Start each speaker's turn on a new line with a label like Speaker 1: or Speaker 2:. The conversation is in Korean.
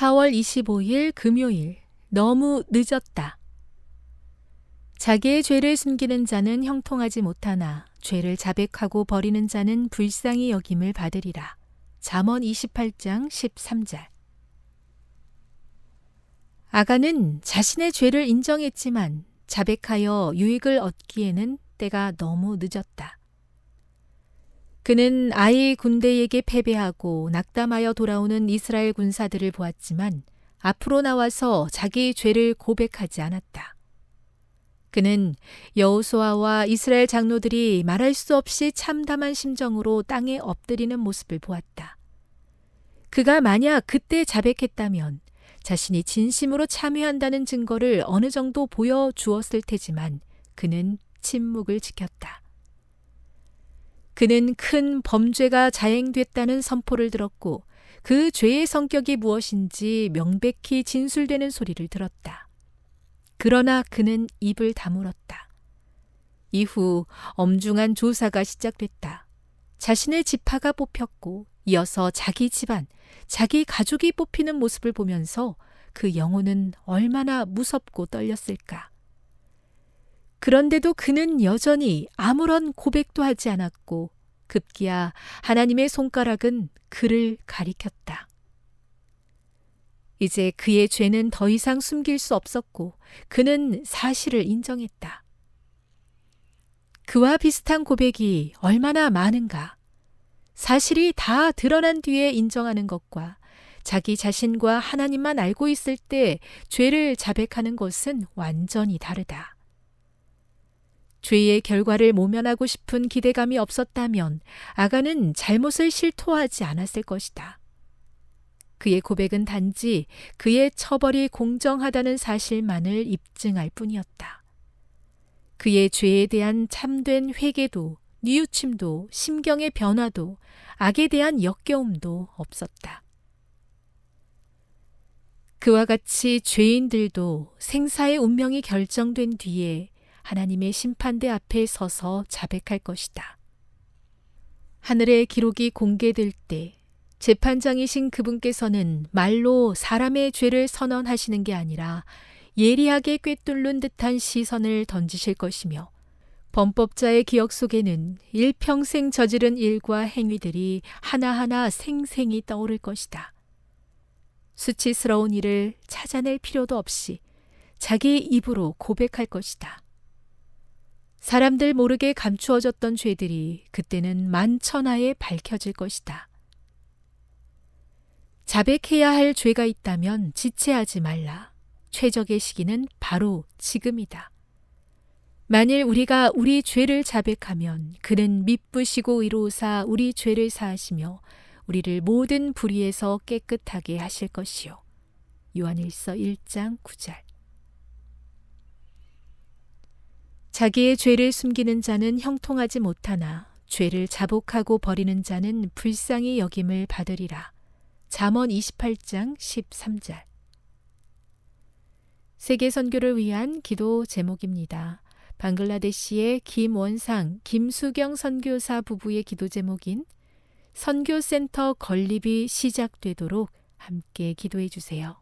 Speaker 1: 4월 25일 금요일 너무 늦었다. 자기의 죄를 숨기는 자는 형통하지 못하나 죄를 자백하고 버리는 자는 불쌍히 여김을 받으리라. 잠언 28장 13절. 아가는 자신의 죄를 인정했지만 자백하여 유익을 얻기에는 때가 너무 늦었다. 그는 아이 군대에게 패배하고 낙담하여 돌아오는 이스라엘 군사들을 보았지만 앞으로 나와서 자기 죄를 고백하지 않았다. 그는 여호수아와 이스라엘 장로들이 말할 수 없이 참담한 심정으로 땅에 엎드리는 모습을 보았다. 그가 만약 그때 자백했다면 자신이 진심으로 참여한다는 증거를 어느 정도 보여주었을 테지만 그는 침묵을 지켰다. 그는 큰 범죄가 자행됐다는 선포를 들었고 그 죄의 성격이 무엇인지 명백히 진술되는 소리를 들었다. 그러나 그는 입을 다물었다. 이후 엄중한 조사가 시작됐다. 자신의 지파가 뽑혔고 이어서 자기 집안, 자기 가족이 뽑히는 모습을 보면서 그 영혼은 얼마나 무섭고 떨렸을까. 그런데도 그는 여전히 아무런 고백도 하지 않았고 급기야 하나님의 손가락은 그를 가리켰다. 이제 그의 죄는 더 이상 숨길 수 없었고 그는 사실을 인정했다. 그와 비슷한 고백이 얼마나 많은가. 사실이 다 드러난 뒤에 인정하는 것과 자기 자신과 하나님만 알고 있을 때 죄를 자백하는 것은 완전히 다르다. 죄의 결과를 모면하고 싶은 기대감이 없었다면 아가는 잘못을 실토하지 않았을 것이다. 그의 고백은 단지 그의 처벌이 공정하다는 사실만을 입증할 뿐이었다. 그의 죄에 대한 참된 회개도 뉘우침도 심경의 변화도 악에 대한 역겨움도 없었다. 그와 같이 죄인들도 생사의 운명이 결정된 뒤에 하나님의 심판대 앞에 서서 자백할 것이다. 하늘의 기록이 공개될 때 재판장이신 그분께서는 말로 사람의 죄를 선언하시는 게 아니라 예리하게 꿰뚫는 듯한 시선을 던지실 것이며 범법자의 기억 속에는 일평생 저지른 일과 행위들이 하나하나 생생히 떠오를 것이다. 수치스러운 일을 찾아낼 필요도 없이 자기 입으로 고백할 것이다. 사람들 모르게 감추어졌던 죄들이 그때는 만천하에 밝혀질 것이다. 자백해야 할 죄가 있다면 지체하지 말라. 최적의 시기는 바로 지금이다. 만일 우리가 우리 죄를 자백하면 그는 미쁘시고 의로사 우리 죄를 사하시며 우리를 모든 불의에서 깨끗하게 하실 것이요. 요한일서 1장 9절 자기의 죄를 숨기는 자는 형통하지 못하나 죄를 자복하고 버리는 자는 불쌍히 여김을 받으리라. 잠언 28장 13절 세계 선교를 위한 기도 제목입니다. 방글라데시의 김원상, 김수경 선교사 부부의 기도 제목인 선교센터 건립이 시작되도록 함께 기도해 주세요.